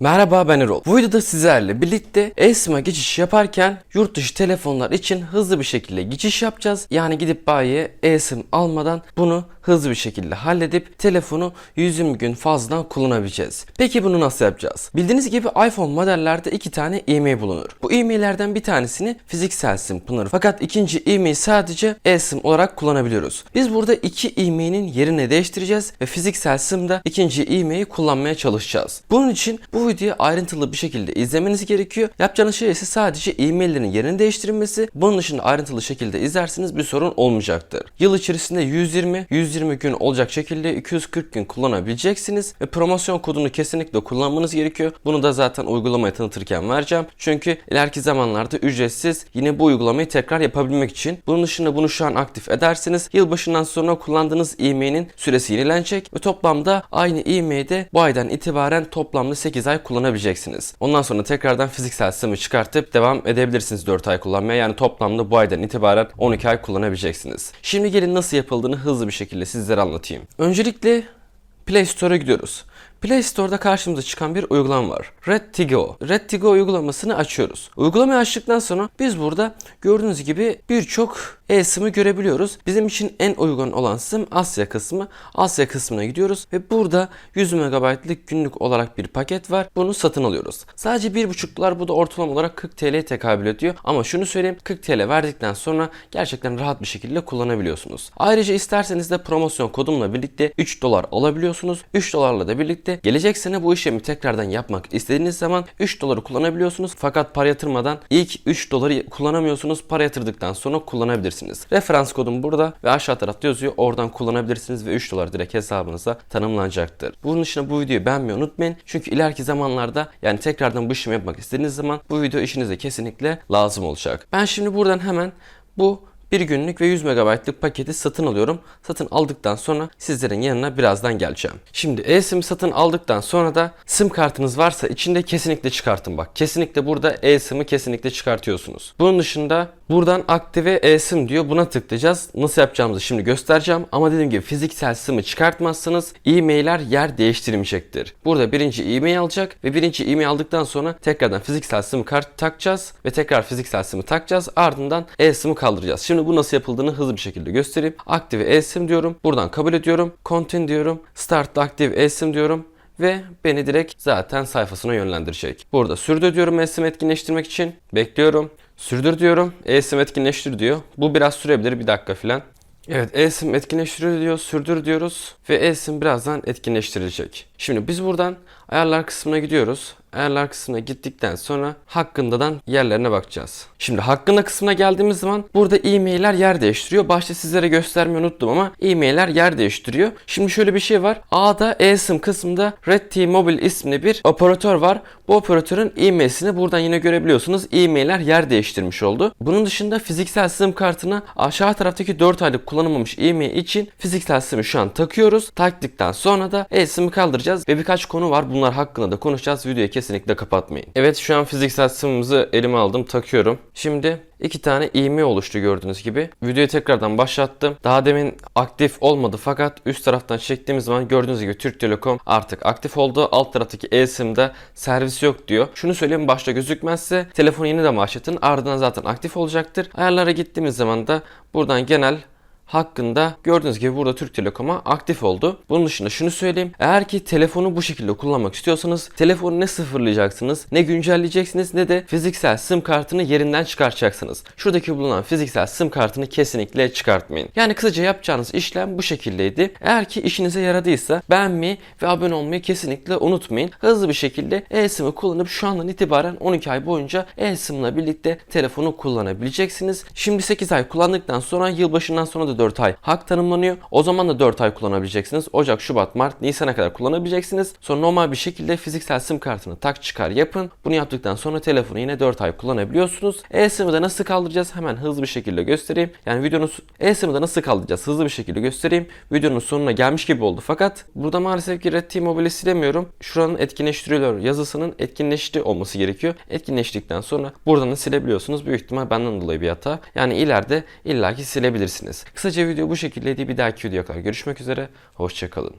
Merhaba ben Erol. Bu videoda sizlerle birlikte eSIM'e geçiş yaparken yurt dışı telefonlar için hızlı bir şekilde geçiş yapacağız. Yani gidip bayiye eSIM almadan bunu hızlı bir şekilde halledip telefonu 120 gün fazladan kullanabileceğiz. Peki bunu nasıl yapacağız? Bildiğiniz gibi iPhone modellerde iki tane e-mail bulunur. Bu e-maillerden bir tanesini fiziksel sim kullanır. Fakat ikinci e-mail sadece eSIM olarak kullanabiliyoruz. Biz burada iki e-mailin yerini değiştireceğiz ve fiziksel simde ikinci e-maili kullanmaya çalışacağız. Bunun için bu videoyu ayrıntılı bir şekilde izlemeniz gerekiyor. Yapacağınız şey ise sadece e-maillerin yerini değiştirilmesi. Bunun dışında ayrıntılı şekilde izlerseniz bir sorun olmayacaktır. Yıl içerisinde 120, 120 gün olacak şekilde 240 gün kullanabileceksiniz ve promosyon kodunu kesinlikle kullanmanız gerekiyor. Bunu da zaten uygulamayı tanıtırken vereceğim. Çünkü ileriki zamanlarda ücretsiz yine bu uygulamayı tekrar yapabilmek için. Bunun dışında bunu şu an aktif ederseniz yılbaşından sonra kullandığınız e-mailin süresi yenilenecek ve toplamda aynı e-mailde bu aydan itibaren toplamda 8 ay kullanabileceksiniz. Ondan sonra tekrardan fiziksel SIM'i çıkartıp devam edebilirsiniz 4 ay kullanmaya. Yani toplamda bu aydan itibaren 12 ay kullanabileceksiniz. Şimdi gelin nasıl yapıldığını hızlı bir şekilde sizlere anlatayım. Öncelikle Play Store'a gidiyoruz. Play Store'da karşımıza çıkan bir uygulama var. Red Tigo. Red Tigo uygulamasını açıyoruz. Uygulamayı açtıktan sonra biz burada gördüğünüz gibi birçok e-SIM'i görebiliyoruz. Bizim için en uygun olan SIM Asya kısmı. Asya kısmına gidiyoruz ve burada 100 MB'lık günlük olarak bir paket var. Bunu satın alıyoruz. Sadece 1.5 dolar bu da ortalama olarak 40 TL'ye tekabül ediyor. Ama şunu söyleyeyim 40 TL verdikten sonra gerçekten rahat bir şekilde kullanabiliyorsunuz. Ayrıca isterseniz de promosyon kodumla birlikte 3 dolar alabiliyorsunuz. 3 dolarla da birlikte gelecek sene bu işlemi tekrardan yapmak istediğiniz zaman 3 doları kullanabiliyorsunuz. Fakat para yatırmadan ilk 3 doları kullanamıyorsunuz. Para yatırdıktan sonra kullanabilirsiniz. Referans kodum burada ve aşağı tarafta yazıyor. Oradan kullanabilirsiniz ve 3 dolar direkt hesabınıza tanımlanacaktır. Bunun dışında bu videoyu beğenmeyi unutmayın. Çünkü ileriki zamanlarda yani tekrardan bu işlemi yapmak istediğiniz zaman bu video işinize kesinlikle lazım olacak. Ben şimdi buradan hemen bu bir günlük ve 100 MB'lık paketi satın alıyorum. Satın aldıktan sonra sizlerin yanına birazdan geleceğim. Şimdi eSIM satın aldıktan sonra da sim kartınız varsa içinde kesinlikle çıkartın bak. Kesinlikle burada eSIM'i kesinlikle çıkartıyorsunuz. Bunun dışında buradan aktive eSIM diyor. Buna tıklayacağız. Nasıl yapacağımızı şimdi göstereceğim. Ama dediğim gibi fiziksel SIM'i çıkartmazsanız e-mailler yer değiştirmeyecektir. Burada birinci e-mail alacak ve birinci e-mail aldıktan sonra tekrardan fiziksel SIM kart takacağız ve tekrar fiziksel SIM'i takacağız. Ardından eSIM'i kaldıracağız. Şimdi bu nasıl yapıldığını hızlı bir şekilde göstereyim. Aktive eSIM diyorum. Buradan kabul ediyorum. Continue diyorum. Start Active eSIM diyorum ve beni direkt zaten sayfasına yönlendirecek. Burada sürdür diyorum eSIM etkinleştirmek için. Bekliyorum. Sürdür diyorum. eSIM etkinleştir diyor. Bu biraz sürebilir bir dakika filan. Evet eSIM etkinleştiriyor diyor. Sürdür diyoruz. Ve eSIM birazdan etkinleştirilecek. Şimdi biz buradan ayarlar kısmına gidiyoruz. Ayarlar kısmına gittikten sonra hakkındadan yerlerine bakacağız. Şimdi hakkında kısmına geldiğimiz zaman burada e-mailler yer değiştiriyor. Başta sizlere göstermeyi unuttum ama e-mailler yer değiştiriyor. Şimdi şöyle bir şey var. A'da eSIM kısmında Red T-Mobile isimli bir operatör var. Bu operatörün e-mail'sini buradan yine görebiliyorsunuz. E-mailler yer değiştirmiş oldu. Bunun dışında fiziksel SIM kartına aşağı taraftaki 4 aylık kullanılmamış e-mail için fiziksel SIM'i şu an takıyoruz. Taktıktan sonra da eSIM'i kaldıracağız ve birkaç konu var. Bunlar hakkında da konuşacağız. Videoyu kesinlikle kapatmayın. Evet şu an fiziksel SIM'imizi elime aldım takıyorum. Şimdi iki tane e-mail oluştu gördüğünüz gibi. Videoyu tekrardan başlattım. Daha demin aktif olmadı fakat üst taraftan çektiğimiz zaman gördüğünüz gibi Türk Telekom artık aktif oldu. Alt taraftaki e-SIM'de servis yok diyor. Şunu söyleyeyim başta gözükmezse telefonu yeniden başlatın ardından zaten aktif olacaktır. Ayarlara gittiğimiz zaman da buradan genel hakkında gördüğünüz gibi burada Türk Telekom'a aktif oldu. Bunun dışında şunu söyleyeyim. Eğer ki telefonu bu şekilde kullanmak istiyorsanız telefonu ne sıfırlayacaksınız ne güncelleyeceksiniz ne de fiziksel sim kartını yerinden çıkartacaksınız. Şuradaki bulunan fiziksel sim kartını kesinlikle çıkartmayın. Yani kısaca yapacağınız işlem bu şekildeydi. Eğer ki işinize yaradıysa beğenmeyi ve abone olmayı kesinlikle unutmayın. Hızlı bir şekilde e-sim'i kullanıp şu andan itibaren 12 ay boyunca e-sim ile birlikte telefonu kullanabileceksiniz. Şimdi 8 ay kullandıktan sonra yılbaşından sonra da 4 ay hak tanımlanıyor. O zaman da 4 ay kullanabileceksiniz. Ocak, Şubat, Mart, Nisan'a kadar kullanabileceksiniz. Sonra normal bir şekilde fiziksel sim kartını tak çıkar yapın. Bunu yaptıktan sonra telefonu yine 4 ay kullanabiliyorsunuz. E-SIM'i de nasıl kaldıracağız? Hemen hızlı bir şekilde göstereyim. Yani videonun e-SIM'i de nasıl kaldıracağız? Hızlı bir şekilde göstereyim. Videonun sonuna gelmiş gibi oldu. Fakat burada maalesef ki Red T-Mobile'i silemiyorum. Şuranın etkinleştiriliyor yazısının etkinleşti olması gerekiyor. Etkinleştikten sonra buradan da silebiliyorsunuz. Büyük ihtimal benden dolayı bir hata. Yani ileride illaki silebilirsiniz. Kısaca video bu şekildeydi. Bir dahaki videoya kadar görüşmek üzere. Hoşçakalın.